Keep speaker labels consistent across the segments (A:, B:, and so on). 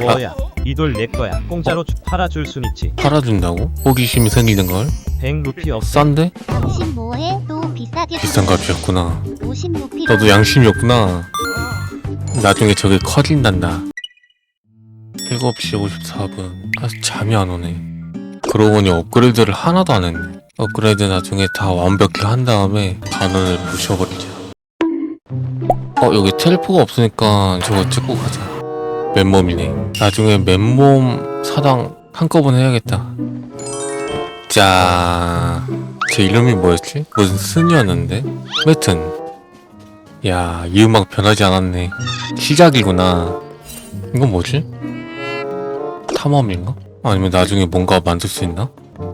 A: 뭐야 이돌 내 거야 공짜로 주- 팔아줄 순 있지
B: 팔아준다고? 호기심이 생기는 걸?
A: 100루피 없어
B: 싼데?
C: 당신 뭐해? 또 비싸게
B: 비싼 값이었구나.
C: 50루피
B: 너도 양심이었구나. 나중에 저게 커진단다. 7시 54분. 아, 잠이 안 오네. 그러고 보니 업그레이드를 하나도 안 했네. 업그레이드 나중에 다 완벽히 한 다음에 단원을 부셔버리자. 어, 여기 텔포가 없으니까 저거 찍고 가자. 맨몸이네. 나중에 맨몸 사당 한꺼번에 해야겠다. 자, 제 이름이 뭐였지? 무슨 순이었는데? 하여튼 야, 이 음악 변하지 않았네. 시작이구나. 이건 뭐지? 탐험인가? 아니면 나중에 뭔가 만들 수 있나?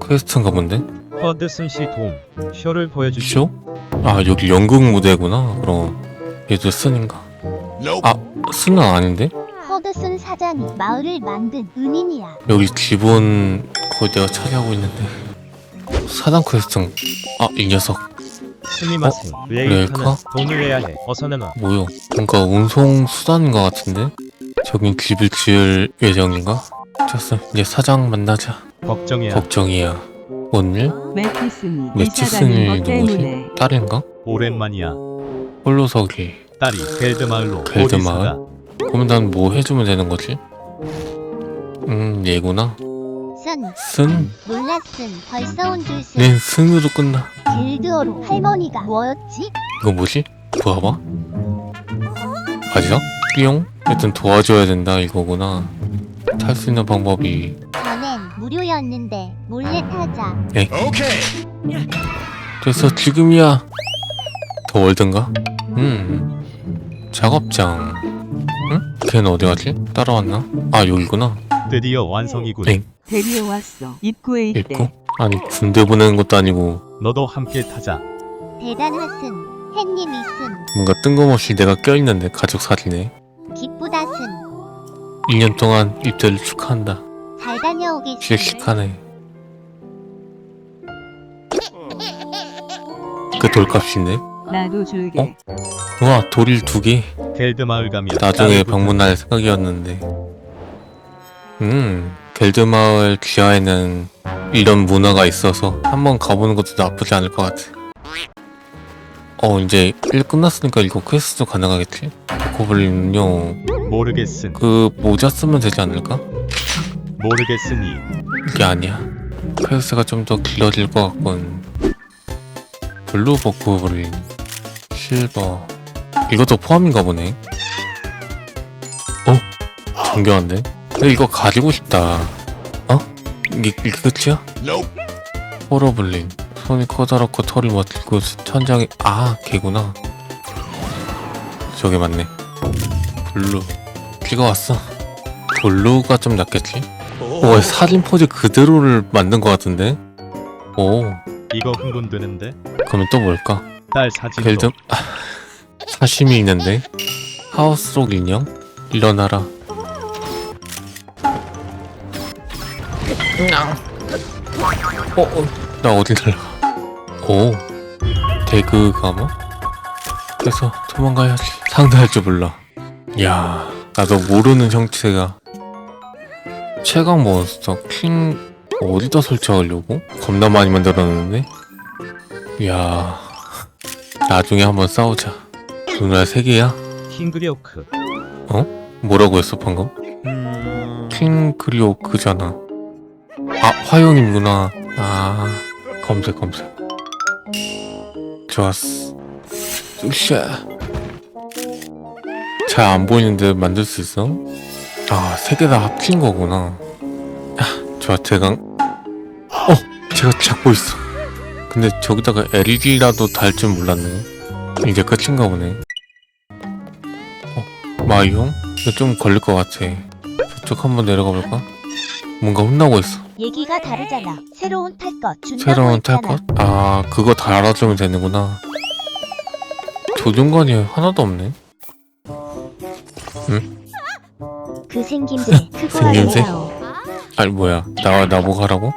B: 퀘스트인가 본데?
A: 허드슨 씨 도움 쇼를 보여주시
B: 쇼? 아, 여기 연극 무대구나. 그럼 얘도 쓴인가? 아, 쓴은 아닌데?
C: 허드슨 사장이 마을을 만든 은인이야.
B: 여기 기본 그거 내가 차지하고 있는데 사당 퀘스트 아, 이 녀석
A: 스미마생
B: 어?
A: 레이카는
B: 레이카?
A: 돈을 내야 해 어서 내놔
B: 뭐요? 뭔가 운송 수단인 것 같은데? 저긴 집을 지을 예정인가? 좋았어. 이제 사장 만나자.
A: 걱정이야
B: 걱정이야. 뭔 일?
D: 매티슨이
B: 매치슨이
D: 이사가는 것
B: 누구지?
D: 때문에
B: 딸인가?
A: 오랜만이야
B: 홀로서기.
A: 딸이 겔드마을로
B: 겔드마을?
A: 곧 이사가.
B: 그러면 난뭐 해주면 되는 거지? 음, 얘구나.
C: 쓴
B: 쓴?
C: 몰랐음 벌써 온 줄 쓴.
B: 낸 쓴으로 끝나.
C: 길드어로 할머니가 뭐였지?
B: 이거 뭐지? 봐봐. 맞아? 삐용? 일단 도와줘야 된다 이거구나. 탈 수 있는 방법이
C: 전엔 무료였는데 몰래 타자.
B: 됐어 지금이야 더 월든가? 음 작업장 응? 걔는 어디 갔지? 따라왔나? 아 여기구나
A: 드디어 완성이군
B: 네.
D: 데려왔어. 입구에 있대.
B: 있고 아니 군대 보내는 것도 아니고
A: 너도 함께 타자
C: 대단하슨 햇님 있음
B: 뭔가 뜬금없이 내가 껴있는데 가족 사진에
C: 기쁘다슨
B: 2년 동안 입대를 축하한다
C: 잘 다녀오겠음.
B: 씩씩하네 그 돌값이네
D: 나도 줄게.
B: 어? 우와 돌일 두 개
A: 겔드마을 가면
B: 나중에
A: 딸을
B: 방문할 생각이었는데. 음 겔드마을 지하에는 이런 문화가 있어서 한번 가보는 것도 나쁘지 않을 것 같아. 어 이제 일 끝났으니까 이거 퀘스트도 가능하겠지? 고블린은요?
A: 모르겠음.
B: 그 모자 쓰면 되지 않을까?
A: 모르겠으니.
B: 이게 아니야. 퀘스트가 좀 더 길어질 것 같군. 블루버크 고블린 실버 이것도 포함인가 보네 어? 정교한데? 근데 이거 가지고 싶다 어? 이게, 이게 끝이야? 호러블린 손이 커다랗고 털이 멋지고 천장에 아 걔구나 저게 맞네 블루 찍어왔어 블루가 좀 낫겠지? 오 사진 포즈 그대로를 만든 것 같은데? 오
A: 이거 흥분되는데
B: 그러면 또 뭘까?
A: 딸 사진도
B: 아, 사심이 있는데? 하우스 속 인형? 일어나라. 어, 어, 나 어디 날라가? 오. 대그 가마 그래서 도망가야지. 상대할 줄 몰라. 야 나도 모르는 형체가. 최강 몬스터 킹 어디다 설치하려고? 겁나 많이 만들어놨는데? 야 나중에 한번 싸우자. 누나 세 개야?
A: 킹그리오크
B: 뭐라고 했어 방금?
A: 음...
B: 킹크리오크잖아. 아 화용이구나. 아 검색 검색. 좋았어. 으쌰. 잘 안 보이는데 만들 수 있어? 아 세 개 다 합친 거구나. 아, 좋아 대강. 어 제가 잡고 있어. 근데 저기다가 LED라도 달 줄 몰랐네. 이제 끝인가 보네. 어, 마이용? 이거 좀 걸릴 것 같아. 저쪽 한번 내려가 볼까? 뭔가 혼나고 있어.
C: 얘기가 다르잖아. 새로운 탈것 준다고
B: 새로운 탈
C: 했잖아.
B: 것? 아, 그거 다 알아주면 되는구나. 조준관이 하나도 없네.
C: 그 생김새 그거
B: 생김새? 아니, 뭐야. 나와, 나보고 하라고?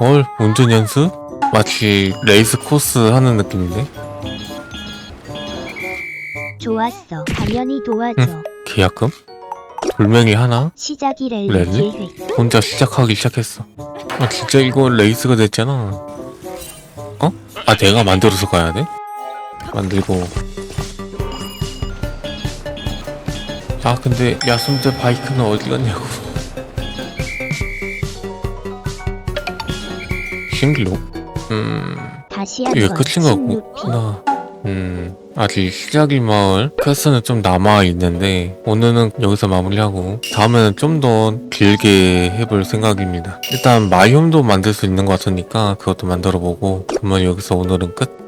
B: 헐, 운전 연습? 마치 레이스 코스 하는 느낌인데?
C: 좋았어. 당연히 도와줘.
B: 계약금? 돌멩이 하나?
C: 시작이 랠리
B: 랠리?
C: 계획.
B: 혼자 시작하기 시작했어. 아 진짜 이거 레이스가 됐잖아. 어? 아 내가 만들어서 가야 돼? 만들고. 아 근데 야숨제 바이크는 어디 갔냐고. 싱글로? 음
C: 다시
B: 이게
C: 한번
B: 끝인
C: 심루피.
B: 거구나. 음 아직 시작이 마을 퀘스트는 좀 남아 있는데 오늘은 여기서 마무리하고 다음에는 좀 더 길게 해볼 생각입니다. 일단 마이홈도 만들 수 있는 것 같으니까 그것도 만들어 보고 그러면 여기서 오늘은 끝.